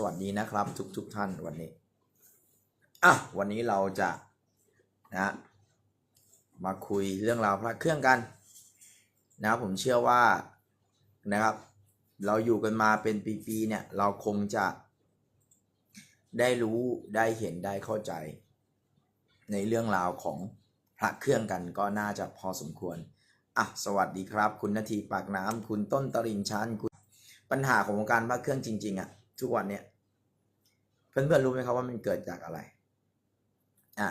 สวัสดีนะครับทุกทุกท่านวันนี้อะวันนี้เราจะนะมาคุยเรื่องราวพระเครื่องกันนะครับผมเชื่อว่านะครับ เราอยู่กันมาเป็นปีๆเนี่ยเราคงจะได้รู้ได้เห็นได้เข้าใจ ในเรื่องราวของพระเครื่องกันก็น่าจะพอสมควรอะสวัสดีครับ คุณนาทีปากน้ำคุณต้นตริงชันคุณปัญหาของวงการพระเครื่องจริง ๆอะ่ะ ทุกวันเนี่ยเพื่อนๆรู้ไหมครับว่ามันเกิดจากอะไร อะ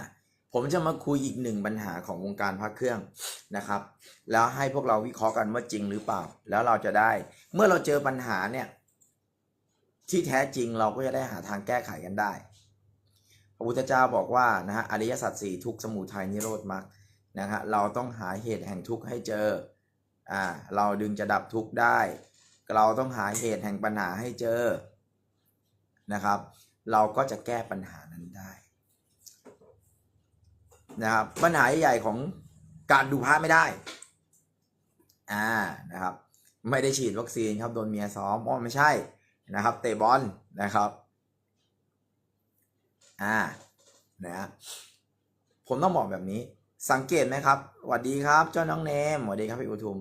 ผมจะมาคุยอีกหนึ่งปัญหาของวงการพระเครื่องนะครับ แล้วให้พวกเราวิเคราะห์กันว่าจริงหรือเปล่า แล้วเราจะได้ เมื่อเราเจอปัญหาเนี่ยที่แท้จริงเราก็จะได้หาทางแก้ไขกันได้ พระพุทธเจ้าบอกว่านะฮะอริยสัจสี่ทุกสมุทัยนิโรธมรรคนะฮะเราต้องหาเหตุแห่งทุกข์ให้เจออ่าเราดึงจะดับทุกข์ได้ เราต้องหาเหตุแห่งปัญหาให้เจอ นะครับ เราก็จะแก้ปัญหานั้นได้นะครับปัญหาใหญ่ของการดูพระไม่ได้อ่านะครับ ไม่ได้ฉีดวัคซีนครับโดนเมียซ้อมอ๋อไม่ใช่นะครับ เตะบอลนะครับอ่านะฮะผมต้องบอกแบบนี้ สังเกตไหมครับสวัสดีครับ เจ้าน้องเนมสวัสดีครับพี่อุทุม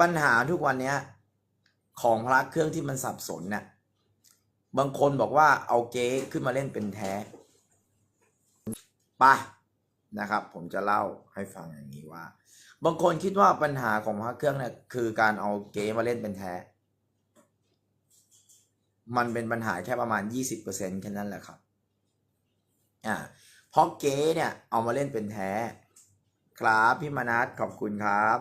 ปัญหาทุกวันเนี้ยของพระเครื่องที่มันสับสนเนี่ย บางคนบอกว่าเอาเก๊ขึ้นมาเล่นเป็นแท้ปะนะครับ ผมจะเล่าให้ฟังอย่างนี้ว่า บางคนคิดว่าปัญหาของพระเครื่องเนี่ยคือการเอาเก๊มาเล่นเป็นแท้ มันเป็นปัญหาแค่ประมาณ 20%แค่นั้นแหละครับอ่าเพราะเก๊เนี่ย เอามาเล่นเป็นแท้ ครับพี่มนัสขอบคุณครับ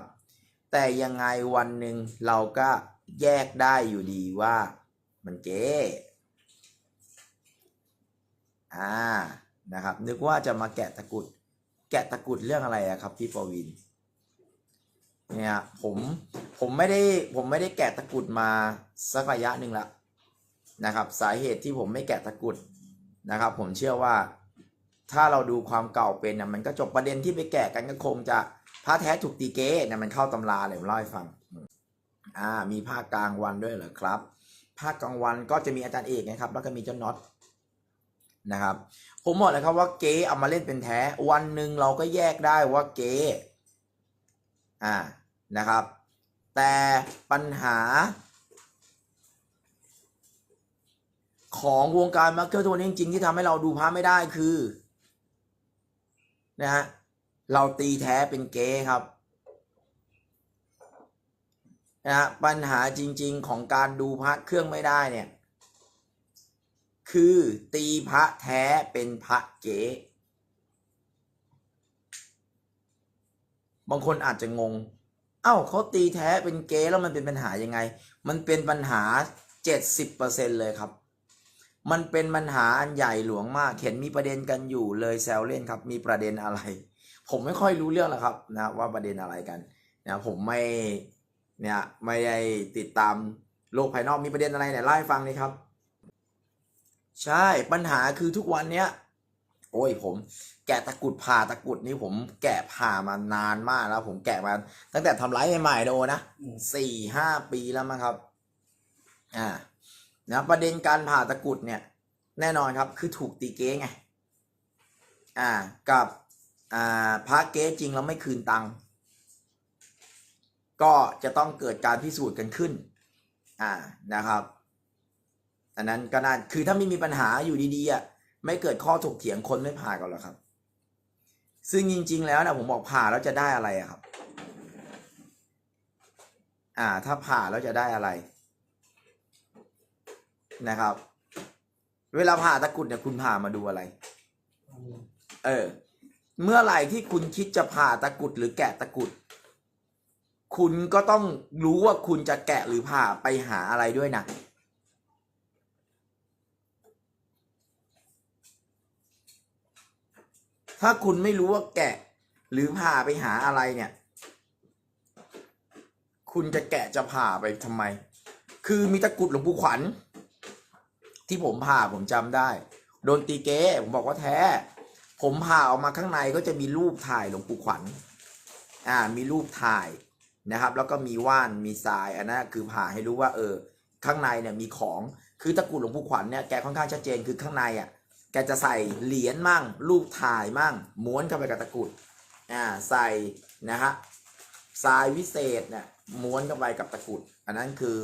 แต่ยังไงวันหนึ่งเราก็แยกได้อยู่ดีว่ามันเก๊ อ่านะครับ นึกว่าจะมาแกะตะกุด แกะตะกุดเรื่องอะไรอะครับพี่ปวินเนี่ยผมผมไม่ได้ผมไม่ได้แกะตะกุดมาสักระยะหนึ่งละนะครับ สาเหตุที่ผมไม่แกะตะกุดนะครับ ผมเชื่อว่า ถ้าเราดูความเก่าเป็นนะมันก็จบประเด็นที่ไปแกะกันก็คงจะพระแท้ถูกตีเก๊เนี่ยมันเข้าตำราเลยผมเล่าให้ฟังอ่ามีภาคกลางวันด้วยเหรอครับ ภาคกลางวันก็จะมีอาจารย์เอกนะครับ แล้วก็มีเจ้าน็อต นะครับ ผมบอกเลยครับว่าเก๊เอามาเล่นเป็นแท้ วันหนึ่งเราก็แยกได้ว่าเก๊อ่านะครับ แต่ปัญหา ของวงการมาร์เก็ตทัวร์นี้จริงๆที่ทำให้เราดูพระไม่ได้คือนะฮะเราตีแท้เป็นเก๊ครับนะฮะปัญหาจริง ๆ ของการดูพระเครื่องไม่ได้เนี่ย คือตีพระแท้เป็นพระเก๊บางคนอาจจะงง เอ้าเขาตีแท้เป็นเก๊แล้วมันเป็นปัญหายังไง มันเป็นปัญหาเจ็ดสิบเปอร์เซ็นเลยครับ มันเป็นปัญหาอันใหญ่หลวงมาก เห็นมีประเด็นกันอยู่เลยแซวเล่นครับ มีประเด็นอะไร ผมไม่ค่อยรู้เรื่องหรอกครับนะว่าประเด็นอะไรกันนะผมไม่เนี่ยไม่ได้ติดตามโลกภายนอกมีประเด็นอะไรเนี่ยเล่าให้ฟังเลยครับ ใช่ปัญหาคือทุกวันเนี้ย โอ้ยผม แกะตะกรุดผ่าตะกรุดนี่ผมแกะผ่ามานานมากแล้ว ผมแกะมาตั้งแต่ทำไลฟ์ใหม่ๆโดนะสี่ห้าปีแล้วมั้งครับ อ่านะประเด็นการผ่าตะกรุดเนี่ย แน่นอนครับ คือถูกตีเก๊ไง อ่า กับอ่าพระเก๊จริงแล้วไม่คืนตังค์ก็จะต้องเกิดการพิสูจน์กันขึ้น อ่านะครับ อันนั้นก็น่าคือถ้าไม่มีปัญหาอยู่ดีๆอะไม่เกิดข้อถกเถียงคนไม่ผ่ากันหรอกครับ ซึ่งจริง ๆ แล้วนะผมบอกผ่าแล้วจะได้อะไรครับ อ่า ถ้าผ่าแล้วจะได้อะไร นะครับ เวลาผ่าตะกุดเนี่ยคุณผ่ามาดูอะไร เออ เมื่อไหร่ที่คุณคิดจะผ่าตะกุดหรือแกะตะกุด คุณก็ต้องรู้ว่าคุณจะแกะหรือผ่าไปหาอะไรด้วยนะ ถ้าคุณไม่รู้ว่าแกะ หรือผ่าไปหาอะไรเนี่ย คุณจะแกะจะผ่าไปทำไม คือมีตะกรุดหลวงปู่ขวัญ ที่ผมผ่าผมจำได้ โดนตีเก้ผมบอกว่าแท้ ผมผ่าออกมาข้างในก็จะมีรูปถ่ายหลวงปู่ขวัญ อ่า มีรูปถ่ายนะครับ แล้วก็มีว่านมีทรายอันนั้นคือผ่าให้รู้ว่า เออ ข้างในเนี่ยมีของ คือตะกรุดหลวงปู่ขวัญเนี่ยแกค่อนข้างชัดเจนคือข้างในอะ แกจะใส่เหรียญมั่ง รูปถ่ายมั่ง ม้วนเข้าไปกับตะกรุดอ่าใส่นะฮะทรายวิเศษเนี่ยม้วนเข้าไปกับตะกรุด อันนั้นคือ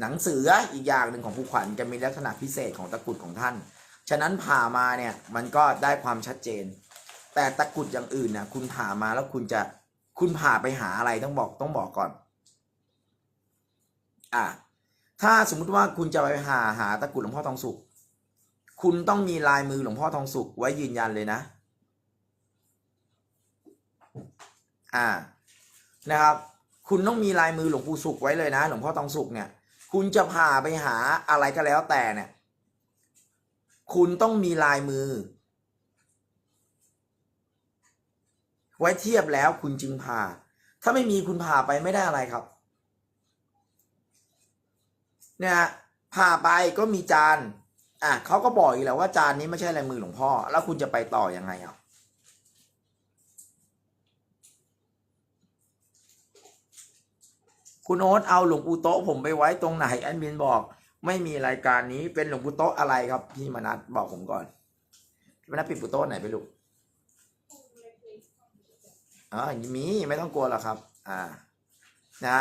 หนังสืออีกอย่างหนึ่งของปู่ขวัญจะมีลักษณะพิเศษของตะกรุดของท่าน ฉะนั้นผ่ามาเนี่ยมันก็ได้ความชัดเจน แต่ตะกรุดอย่างอื่นนะคุณผ่ามาแล้วคุณจะคุณผ่าไปหาอะไรต้องบอกต้องบอกก่อน อ่าถ้าสมมุติว่าคุณจะไปหาหาตะกรุดหลวงพ่อทองสุข คุณต้องมีลายมือหลวงพ่อทองสุขไว้ยืนยันเลยนะ อ่า นะครับ คุณต้องมีลายมือหลวงปู่สุขไว้เลยนะ หลวงพ่อทองสุขเนี่ย คุณจะผ่าไปหาอะไรก็แล้วแต่เนี่ย คุณต้องมีลายมือ ไว้เทียบแล้วคุณจึงผ่าถ้าไม่มีคุณผ่าไปไม่ได้อะไรครับ เนี่ยผ่าไปก็มีจาน อะเขาก็บอกอีกแล้วว่าจานนี้ไม่ใช่ลายมือหลวงพ่อ แล้วคุณจะไปต่อยังไงอะคุณโอ๊ตเอาหลวงปู่โต๊ะผมไปไว้ตรงไหนแอดมินบอก ไม่มีรายการนี้เป็นหลวงปู่โต๊ะอะไรครับ พี่มนัสบอกผมก่อนพี่มนัสปิดปู่โต๊ะไหนไปลูกอ๋อมีไม่ต้องกลัวหรอกครับ อ่า นะ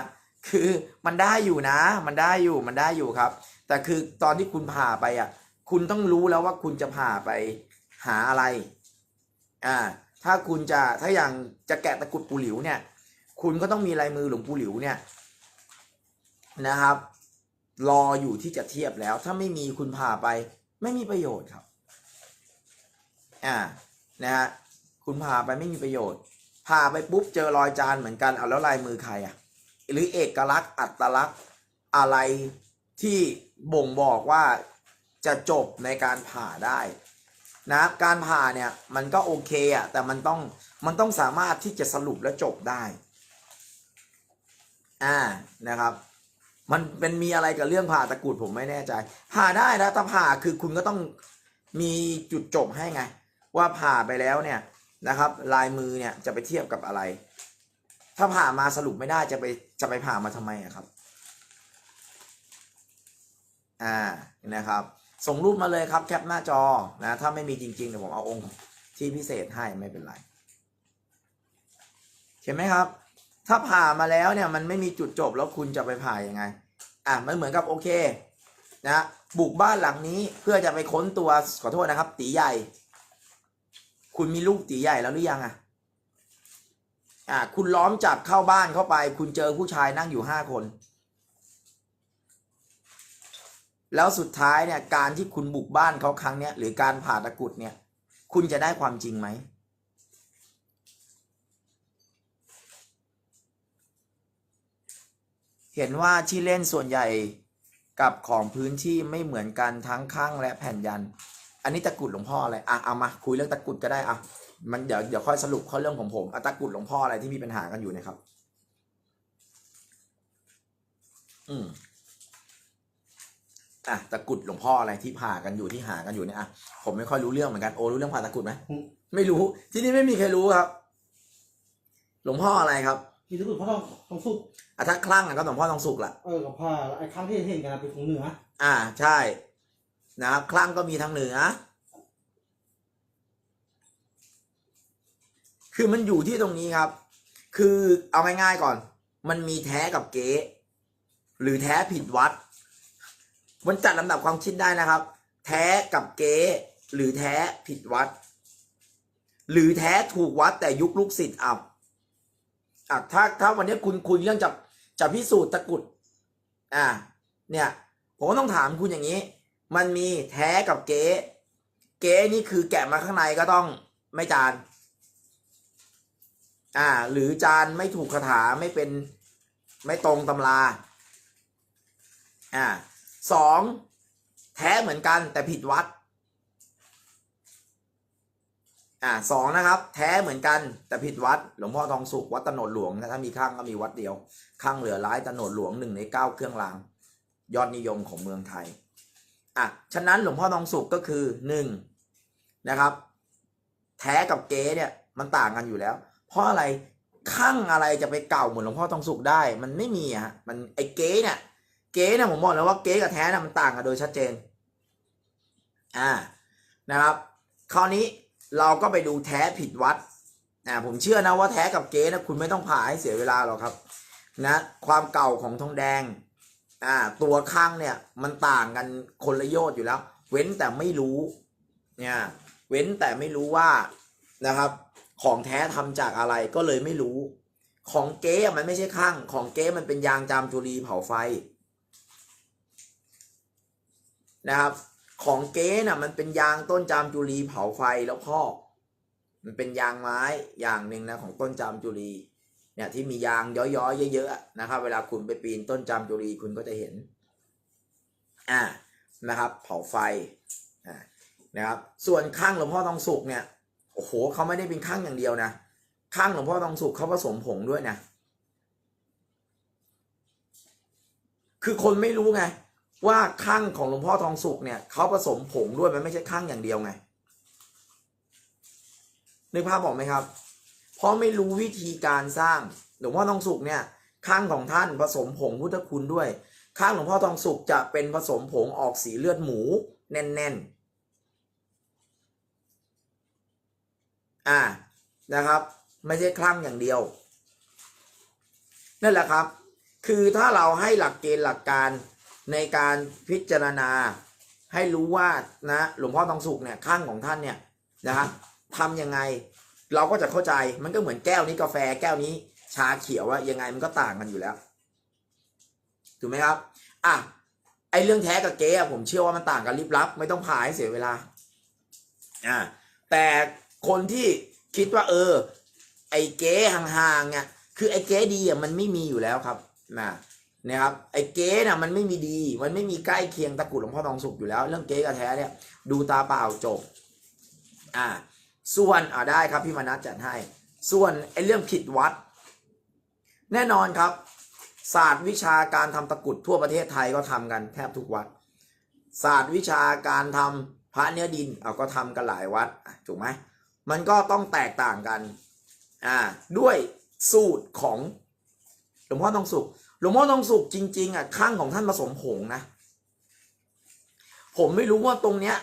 คือมันได้อยู่นะ มันได้อยู่มันได้อยู่ครับ แต่คือตอนที่คุณผ่าไปอะ คุณต้องรู้แล้วว่าคุณจะผ่าไปหาอะไร อ่า ถ้าคุณจะถ้าอย่างจะแกะตะกรุดปูหลิวเนี่ย คุณก็ต้องมีลายมือหลวงปู่หลิวเนี่ยนะครับ รออยู่ที่จะเทียบแล้ว ถ้าไม่มีคุณผ่าไป ไม่มีประโยชน์ครับ อ่า นะฮะ คุณผ่าไปไม่มีประโยชน์ ผ่าไปปุ๊บเจอรอยจานเหมือนกัน เอาแล้วลายมือใครอะ หรือเอกลักษณ์อัตลักษณ์อะไรที่บ่งบอกว่า จะจบในการผ่าได้นะการผ่าเนี่ยมันก็โอเคอะแต่มันต้องมันต้องสามารถที่จะสรุปและจบได้อ่านะครับ มันเป็นมีอะไรกับเรื่องผ่าตะกุดผมไม่แน่ใจ ผ่าได้นะถ้าผ่าคือคุณก็ต้องมีจุดจบให้ไง ว่าผ่าไปแล้วเนี่ยนะครับ ลายมือเนี่ยจะไปเทียบกับอะไร ถ้าผ่ามาสรุปไม่ได้จะไปจะไปผ่ามาทำไมครับ อ่านะครับ ส่งรูปมาเลยครับแคปหน้าจอนะ ถ้าไม่มีจริงๆเดี๋ยวผมเอาองค์ที่พิเศษให้ไม่เป็นไรเห็นไหมครับ ถ้าผ่ามาแล้วเนี่ยมันไม่มีจุดจบแล้วคุณจะไปผ่ายังไง อะมันเหมือนกับโอเคนะบุกบ้านหลังนี้เพื่อจะไปค้นตัวขอโทษนะครับ ตีใหญ่ คุณมีลูกตีใหญ่แล้วหรือยังอะอ่าคุณล้อมจับเข้าบ้านเข้าไป คุณเจอผู้ชายนั่งอยู่ห้าคน แล้วสุดท้ายเนี่ยการที่คุณบุกบ้านเขาครั้งเนี้ยหรือการผ่าตะกุดเนี่ย คุณจะได้ความจริงไหม เห็นว่าที่เล่นส่วนใหญ่กับของพื้นที่ไม่เหมือนกันทั้งข้างและแผ่นยัน อันนี้ตะกุดหลวงพ่ออะไรอะเอามาคุยเรื่องตะกุดก็ได้อะมันเดี๋ยวเดี๋ยวค่อยสรุปข้อเรื่องของผมอะตะกุดหลวงพ่ออะไรที่มีปัญหากันอยู่นะครับ อืม อะตะกรุดหลวงพ่ออะไรที่ผ่ากันอยู่ที่หากันอยู่เนี่ยอะผมไม่ค่อยรู้เรื่องเหมือนกันโอรู้เรื่องผ่าตะกรุดไหมอืมไม่รู้ ที่นี่ไม่มีใครรู้ครับ หลวงพ่ออะไรครับมีตะกรุดพ่อทองทองสุกอะถ้าคลั่งอะก็หลวงพ่อทองสุกละเออกับผ้าไอ้ครั้งที่เห็นกันนะเป็นของเหนือ อ่าใช่ นะครับคลั่งก็มีทางเหนือคือมันอยู่ที่ตรงนี้ครับ คือเอาง่ายๆก่อน มันมีแท้กับเก๊หรือแท้ผิดวัด มันจัดลำดับความคิดได้นะครับ แท้กับเก๊หรือแท้ผิดวัด หรือแท้ถูกวัดแต่ยุคลูกศิษย์อับอะถ้าถ้าวันนี้คุณคุณเรื่องจะจะพิสูจน์ตะกุดอ่า เนี่ย ผมก็ต้องถามคุณอย่างนี้ มันมีแท้กับเก๊เก๊นี่คือแกะมาข้างในก็ต้องไม่จาน อ่า หรือจานไม่ถูกคาถาไม่เป็นไม่ตรงตำรา อ่า สองแท้เหมือนกันแต่ผิดวัด อ่าสองนะครับ แท้เหมือนกันแต่ผิดวัด หลวงพ่อทองสุขวัดตโนดหลวงนะถ้ามีข้างก็มีวัดเดียว ข้างเหลือร้ายตโนดหลวงหนึ่งในเก้าเครื่องราง ยอดนิยมของเมืองไทยอะฉะนั้นหลวงพ่อทองสุขก็คือหนึ่งนะครับ แท้กับเก๊เนี่ยมันต่างกันอยู่แล้ว เพราะอะไรข้างอะไรจะไปเก่าเหมือนหลวงพ่อทองสุขได้ มันไม่มีอะฮะมันไอ้เก๊เนี่ย เก๊นี่ยผมบอกแล้วว่าเก๊กับแท้เนี่ยมันต่างกันโดยชัดเจน อ่านะครับ คราวนี้เราก็ไปดูแท้ผิดวัดอ่าผมเชื่อนะว่าแท้กับเก๊นะคุณไม่ต้องผ่าให้เสียเวลาหรอกครับ นะ ความเก่าของทองแดงอ่าตัวข้างเนี่ยมันต่างกันคนละโยชน์อยู่แล้ว เว้นแต่ไม่รู้เนี่ยเว้นแต่ไม่รู้ว่านะครับ ของแท้ทำจากอะไรก็เลยไม่รู้ ของเก๊มันไม่ใช่ข้าง ของเก๊มันเป็นยางจามจุรีเผาไฟ นะครับ ของเก๊น่ะมันเป็นยางต้นจามจุรีเผาไฟแล้วพอกมันเป็นยางไม้อย่างหนึ่งนะของต้นจามจุรีเนี่ยที่มียางย้อยๆเยอะๆนะครับ เวลาคุณไปปีนต้นจามจุรีคุณก็จะเห็นอ่านะครับ เผาไฟอ่านะครับ ส่วนข้างหลวงพ่อทองสุกเนี่ยโอ้โหเขาไม่ได้เป็นข้างอย่างเดียวนะข้างหลวงพ่อทองสุกเขาผสมผงด้วยนะคือคนไม่รู้ไง ว่าข้างของหลวงพ่อทองสุกเนี่ยเขาผสมผงด้วยมันไม่ใช่ข้างอย่างเดียวไงนึกภาพบอกไหมครับเพราะไม่รู้วิธีการสร้างหลวงพ่อทองสุกเนี่ยข้างของท่านผสมผงพุทธคุณด้วย ข้างหลวงพ่อทองสุกจะเป็นผสมผงออกสีเลือดหมู แน่นๆอ่านะครับ ไม่ใช่คลั่งอย่างเดียว นั่นแหละครับ คือถ้าเราให้หลักเกณฑ์หลักการ ในการพิจารณาให้รู้ว่านะหลวงพ่อทองสุกเนี่ยข้างของท่านเนี่ยนะครับทำยังไงเราก็จะเข้าใจมันก็เหมือนแก้วนี้กาแฟแก้วนี้ชาเขียวว่ายังไงมันก็ต่างกันอยู่แล้วถูกไหมครับอะไอเรื่องแท้กับเก๊ผมเชื่อว่ามันต่างกันลิบลับ ไม่ต้องผ่าให้เสียเวลาอ่าแต่คนที่คิดว่า เออ ไอเก๊ห่างๆเนี่ยคือไอเก๊ดีอะมันไม่มีอยู่แล้วครับนะ นะครับไอเก๊น่ะมันไม่มีดี มันไม่มีใกล้เคียงตะกรุดหลวงพ่อทองสุกอยู่แล้ว เรื่องเก๊กับแท้เนี่ยดูตาเปล่าจบอ่าส่วนอ่าได้ครับพี่มนัสจัดให้ ส่วนไอเรื่องผิดวัด แน่นอนครับ ศาสตร์วิชาการทำตะกรุดทั่วประเทศไทยก็ทำกันแทบทุกวัด ศาสตร์วิชาการทำพระเนื้อดินเอาก็ทำกันหลายวัดถูกไหมมันก็ต้องแตกต่างกันอ่าด้วยสูตรของหลวงพ่อทองสุข ลวงพ่อทองสุขจริง ๆอะข้างของท่านผสมผงนะ ผมไม่รู้ว่าตรงเนี้ย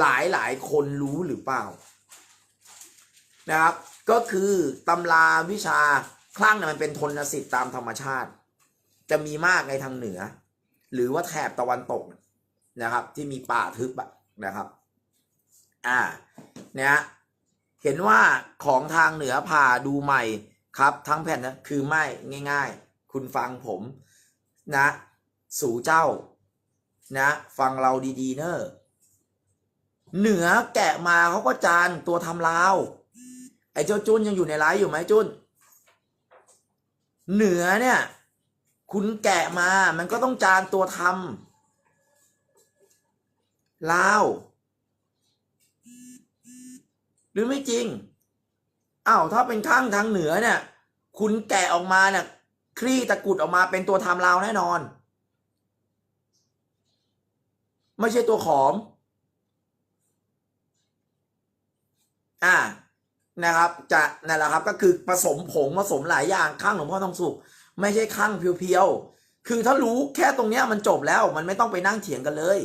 หลายหลายคนรู้หรือเปล่า นะครับ ก็คือตำราวิชาคลั่งเนี่ยมันเป็นทนสิทธิ์ตามธรรมชาติ จะมีมากในทางเหนือ หรือว่าแถบตะวันตกนะครับ ที่มีป่าทึบอะนะครับอ่าเนี่ยเห็นว่าของทางเหนือผ่าดูใหม่ครับ ทั้งแผ่นนะคือไม่ง่าย ๆ คุณฟังผมนะ สู่เจ้า นะ ฟังเราดีๆ เนอะเหนือแกะมาเขาก็จานตัวทำลาว ไอ้เจ้าจุนยังอยู่ในไลฟ์อยู่ไหมจุนเหนือเนี่ย คุณแกะมามันก็ต้องจานตัวทำลาวหรือไม่จริงอ้าวถ้าเป็นข้างทางเหนือเนี่ย คุณแกะออกมาเนี่ย คลี่ตะกุดออกมาเป็นตัวทำลาวแน่นอน ไม่ใช่ตัวขอม อ่านะครับ จะนั่นแหละครับก็คือผสมผงผสมหลายอย่างข้างหลวงพ่อทองสุกไม่ใช่ข้างเพียวๆคือถ้ารู้แค่ตรงเนี้ยมันจบแล้วมันไม่ต้องไปนั่งเถียงกันเลย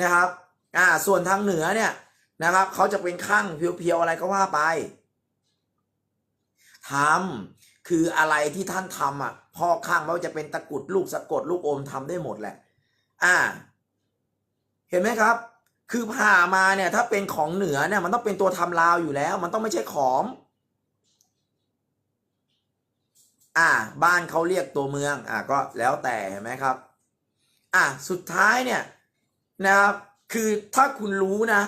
นะครับอ่าส่วนทางเหนือเนี่ยนะครับเขาจะเป็นข้างเพียวๆอะไรก็ว่าไปทำ คืออะไรที่ท่านทำอะพ่อข้างไม่ว่าจะเป็นตะกุดลูกสะกดลูกอมทำได้หมดแหละ อ่า เห็นไหมครับ คือผ่ามาเนี่ย ถ้าเป็นของเหนือเนี่ย มันต้องเป็นตัวทำลาวอยู่แล้ว มันต้องไม่ใช่ขอม อ่า บ้านเขาเรียกตัวเมือง อ่าก็แล้วแต่เห็นไหมครับ อ่าสุดท้ายเนี่ยนะครับ คือถ้าคุณรู้นะ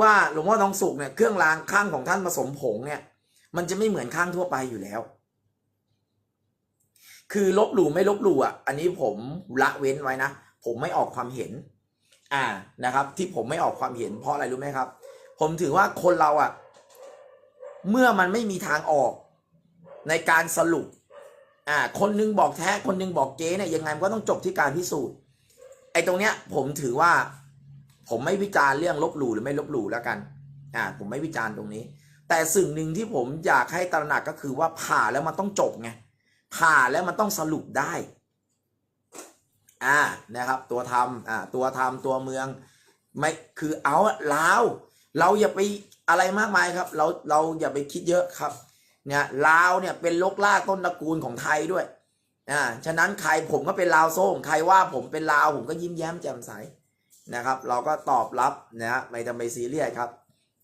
ว่าหลวงพ่อทองสุกเนี่ยเครื่องรางข้างของท่านผสมผงเนี่ย มันจะไม่เหมือนข้างทั่วไปอยู่แล้ว คือลบหลู่ไม่ลบหลู่อะ อันนี้ผมละเว้นไว้นะ ผมไม่ออกความเห็น อ่านะครับ ที่ผมไม่ออกความเห็นเพราะอะไรรู้ไหมครับ ผมถือว่าคนเราอะ เมื่อมันไม่มีทางออกในการสรุป อ่า คนนึงบอกแท้ คนนึงบอกเก๊เนี่ยยังไงมันก็ต้องจบที่การพิสูจน์ ไอ้ตรงเนี้ย ผมถือว่า ผมไม่วิจารณ์เรื่องลบหลู่หรือไม่ลบหลู่แล้วกัน อ่า ผมไม่วิจารณ์ตรงนี้ แต่สิ่งหนึ่งที่ผมอยากให้ตระหนักก็คือว่าผ่าแล้วมันต้องจบไง ผ่าแล้วมันต้องสรุปได้อ่านะครับตัวทำอ่าตัวทำตัวเมืองไม่คือเอาลาวเราอย่าไปอะไรมากมายครับ เราเราอย่าไปคิดเยอะครับเนี่ยลาวเนี่ยเป็นลกล่าต้นตระกูลของไทยด้วยอ่าฉะนั้นใครผมก็เป็นลาวโซ่งใครว่าผมเป็นลาวผมก็ยิ้มแย้มแจ่มใสนะครับ เราก็ตอบรับนะฮะไม่ต้องไปซีเรียสครับ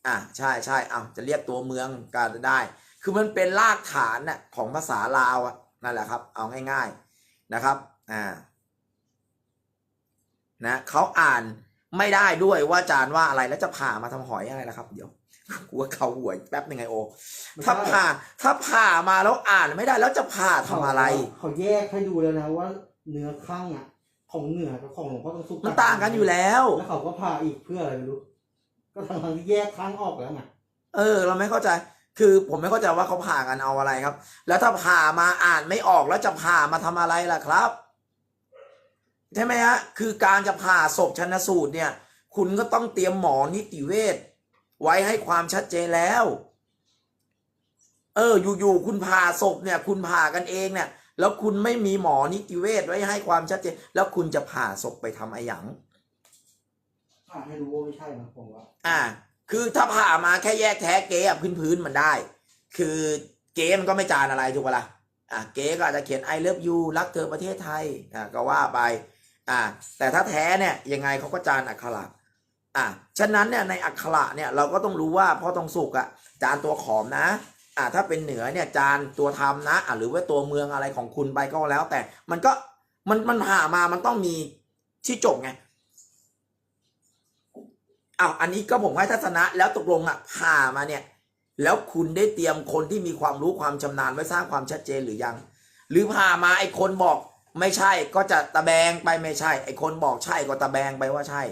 อ่าใช่ใช่เอาจะเรียกตัวเมืองก็ได้ คือมันเป็นรากฐานน่ะของภาษาลาวอะ นั่นแหละครับ เอาง่ายๆนะครับอ่านะเขาอ่านไม่ได้ด้วยว่าอาจารย์ว่าอะไรแล้วจะผ่ามาทำหอยอะไรนะครับ เดี๋ยวกลัวเขาหวยแป๊บหนึ่งไงโอไม่ถ้าใช่ผ่าถ้าผ่ามาแล้วอ่านไม่ได้แล้วจะผ่าทำอะไร เขาแยกให้ดูแล้วนะว่า เนื้อข้างอะ ของเหนือกับของหลวงพ่อต้องสุกมันต่างกันอยู่แล้ว แล้วเขาก็ผ่าอีกเพื่ออะไรไม่รู้ ก็ทั้งทที่แยกข้างออกแล้วไงเออ เราไม่เข้าใจ คือผมไม่เข้าใจว่าเขาผ่ากันเอาอะไรครับ แล้วถ้าผ่ามาอ่านไม่ออกแล้วจะผ่ามาทำอะไรล่ะครับใช่ไหมฮะคือการจะผ่าศพชนสูตรเนี่ย คุณก็ต้องเตรียมหมอนิติเวชไว้ให้ความชัดเจนแล้ว เออ อยู่ๆคุณผ่าศพเนี่ย คุณผ่ากันเองเนี่ย แล้วคุณไม่มีหมอนิติเวชไว้ให้ความชัดเจน แล้วคุณจะผ่าศพไปทำอะไรอย่างผ่าให้รู้ว่าไม่ใช่นะผมว่า อ่า คือถ้าผ่ามาแค่แยกแท้เก๊อะพื้นพื้นๆมันได้ คือเก๊มันก็ไม่จานอะไรถูกปะล่ะอ่าเก๊ก็อาจจะเขียน I love you รักเธอประเทศไทยอ่าก็ว่าไปอ่าแต่ถ้าแท้เนี่ยยังไงเขาก็จานอักขระอ่าฉะนั้นเนี่ยในอักขระเนี่ยเราก็ต้องรู้ว่าพ่อทองสุกอะจานตัวขอมนะอ่าถ้าเป็นเหนือเนี่ยจานตัวทำนะอ่าหรือว่าตัวเมืองอะไรของคุณไปก็แล้ว แต่มันก็มันมันผ่ามามันต้องมีที่จบไง อ้าวอันนี้ก็ผมให้ทัศนะแล้วตกลงอะผ่ามาเนี่ย แล้วคุณได้เตรียมคนที่มีความรู้ความชำนาญไว้สร้างความชัดเจนหรือยัง หรือผ่ามาไอ้คนบอกไม่ใช่ก็จะตะแบงไปไม่ใช่ ไอ้คนบอกใช่ก็ตะแบงไปว่าใช่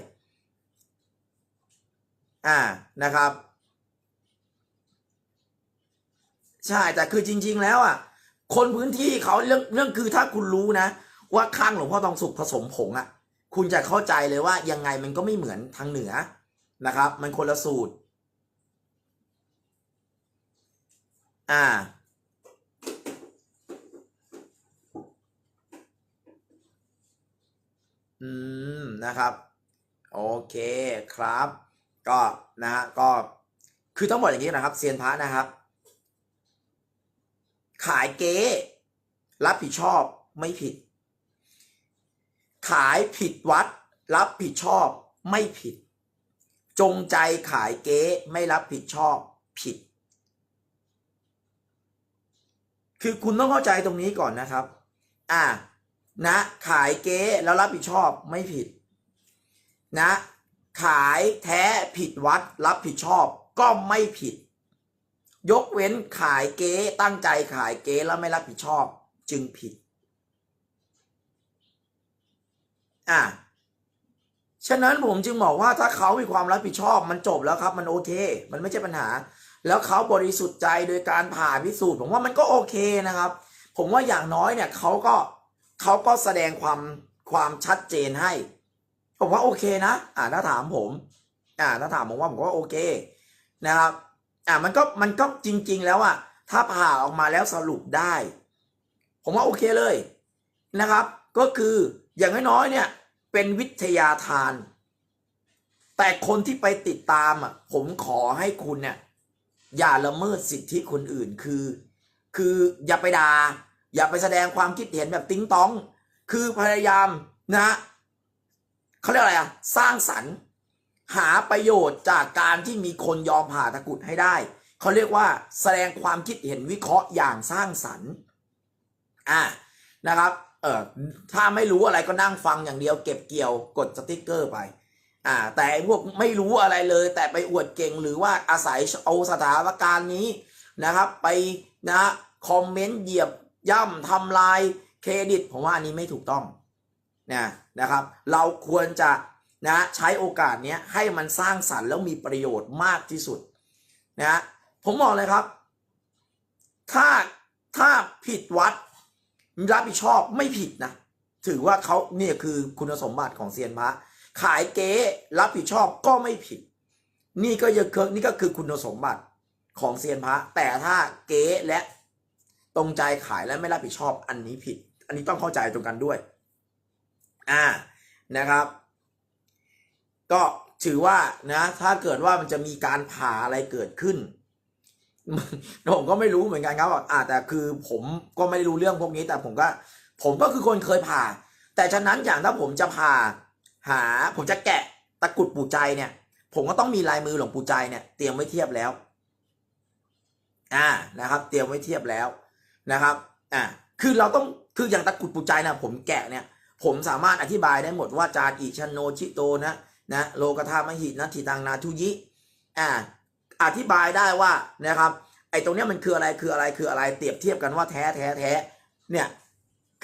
อ่านะครับ ใช่แต่คือจริง ๆ แล้วอะ คนพื้นที่เขาเรื่องเรื่องคือถ้าคุณรู้นะ ว่าข้างหลวงพ่อทองสุกผสมผงอะ คุณจะเข้าใจเลยว่ายังไงมันก็ไม่เหมือนทางเหนือ นะครับ มันคนละสูตร อ่า อืม นะครับ โอเคครับ ก็นะฮะก็คือต้องบอกอย่างนี้นะครับเซียนพระนะครับ ขายเก๊รับผิดชอบไม่ผิด ขายผิดวัด รับผิดชอบไม่ผิด จงใจขายเก๊ไม่รับผิดชอบผิด คือคุณต้องเข้าใจตรงนี้ก่อนนะครับ อ่า นะ ขายเก๊แล้วรับผิดชอบไม่ผิด นะ ขายแท้ผิดวัด รับผิดชอบก็ไม่ผิด ยกเว้นขายเก๊ตั้งใจขายเก๊แล้วไม่รับผิดชอบจึงผิด อ่า ฉะนั้นผมจึงบอกว่าถ้าเขามีความรับผิดชอบมันจบแล้วครับ มันโอเคมันไม่ใช่ปัญหา แล้วเขาบริสุทธิ์ใจโดยการผ่าพิสูจน์ผมว่ามันก็โอเคนะครับ ผมว่าอย่างน้อยเนี่ยเขาก็เขาก็แสดงความความชัดเจนให้ ผมว่าโอเคนะอ่าถ้าถามผม อ่าถ้าถามผมว่าผมก็โอเคนะครับ อ่ามันก็มันก็จริง ๆ แล้วอะถ้าผ่าออกมาแล้วสรุปได้ ผมว่าโอเคเลยนะครับ ก็คืออย่างน้อยๆเนี่ย เป็นวิทยาทาน แต่คนที่ไปติดตามอะผมขอให้คุณเนี่ยอย่าละเมิดสิทธิคนอื่นคือ คืออย่าไปด่าอย่าไปแสดงความคิดเห็นแบบติ้งต้อง คือพยายามนะเขาเรียกอะไรอะสร้างสรรค์หาประโยชน์จากการที่มีคนยอมผ่าตะกุดให้ได้ เขาเรียกว่าแสดงความคิดเห็นวิเคราะห์อย่างสร้างสรรค์ อ่านะครับ เออถ้าไม่รู้อะไรก็นั่งฟังอย่างเดียว เก็บเกี่ยวกดสติกเกอร์ไป อ่า แต่พวกไม่รู้อะไรเลย แต่ไปอวดเก่งหรือว่าอาศัยเอาสถานการณ์นี้นะครับ ไปนะคอมเมนต์เหยียบย่ำทำลายเครดิตผมว่าอันนี้ไม่ถูกต้องนะนะครับ เราควรจะนะใช้โอกาสเนี้ยให้มันสร้างสรรค์แล้วมีประโยชน์มากที่สุดนะผมบอกเลยครับ ถ้าถ้าผิดวัด รับผิดชอบไม่ผิดนะ ถือว่าเขาเนี่ยคือคุณสมบัติของเซียนพระขายเก๊รับผิดชอบก็ไม่ผิด นี่ก็ยังคือนี่ก็คือคุณสมบัติของเซียนพระ แต่ถ้าเก๊และตรงใจขายและไม่รับผิดชอบอันนี้ผิด อันนี้ต้องเข้าใจตรงกันด้วย อ่านะครับ ก็ถือว่านะ ถ้าเกิดว่ามันจะมีการผ่าอะไรเกิดขึ้น ผมก็ไม่รู้เหมือนกันครับอ่าแต่คือผมก็ไม่ได้รู้เรื่องพวกนี้ แต่ผมก็ ผมก็คือคนเคยผ่า แต่ฉะนั้นอย่างถ้าผมจะผ่า หา ผมจะแกะตะกุดปู่ใจเนี่ย ผมก็ต้องมีลายมือหลวงปู่ใจเนี่ย เตรียมไว้เทียบแล้ว อ่านะครับ เตรียมไว้เทียบแล้วนะครับ อ่าคือเราต้องคืออย่างตะกุดปู่ใจนะผมแกะเนี่ย ผมสามารถอธิบายได้หมดว่าจารอิชันโนชิโตนะนะโลกธามหินะทิตังนาทุยิอ่า อธิบายได้ว่านะครับไอ้ตรงเนี้ยมันคืออะไรคืออะไรคืออะไรเปรียบเทียบกันว่าแท้แท้แท้เนี่ย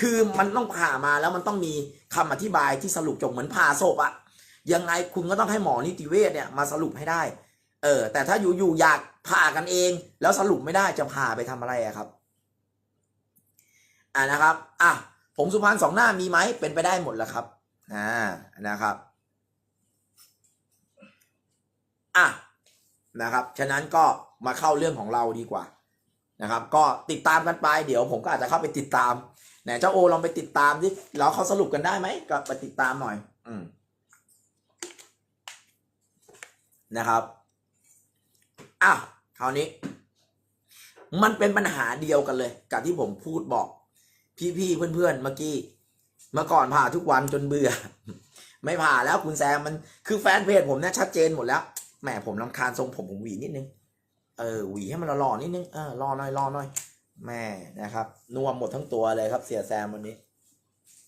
คือมันต้องผ่ามาแล้วมันต้องมีคำอธิบายที่สรุปจบเหมือนผ่าศพอะยังไงคุณก็ต้องให้หมอนิติเวชเนี่ยมาสรุปให้ได้เออแต่ถ้าอยู่อยู่อยากผ่ากันเอง แล้วสรุปไม่ได้จะผ่าไปทำอะไรอะครับอ่านะครับอะผมสุพรรณสองหน้ามีไหมเป็นไปได้หมดแล้วครับอ่านะครับ นะครับ ฉะนั้นก็มาเข้าเรื่องของเราดีกว่านะครับ ก็ติดตามกันไป เดี๋ยวผมก็อาจจะเข้าไปติดตามไหนเจ้าโอลองไปติดตามดิแล้วเขาสรุปกันได้ไหมก็ไปติดตามหน่อย อืมนะครับอะคราวนี้ มันเป็นปัญหาเดียวกันเลย กับที่ผมพูดบอก พี่ๆเพื่อนๆเมื่อกี้ เมื่อก่อนผ่าทุกวันจนเบื่อ ไม่ผ่าแล้วคุณแซมมันคือแฟนเพจผมเนี่ยชัดเจนหมดแล้ว แหมผมลำคาญทรงผมผมหวีนิดนึง เออหวีให้มันหล่อๆนิดนึงเออรอหน่อยรอหน่อยแม่นะครับนวมหมดทั้งตัวเลยครับเสียแซมวันนี้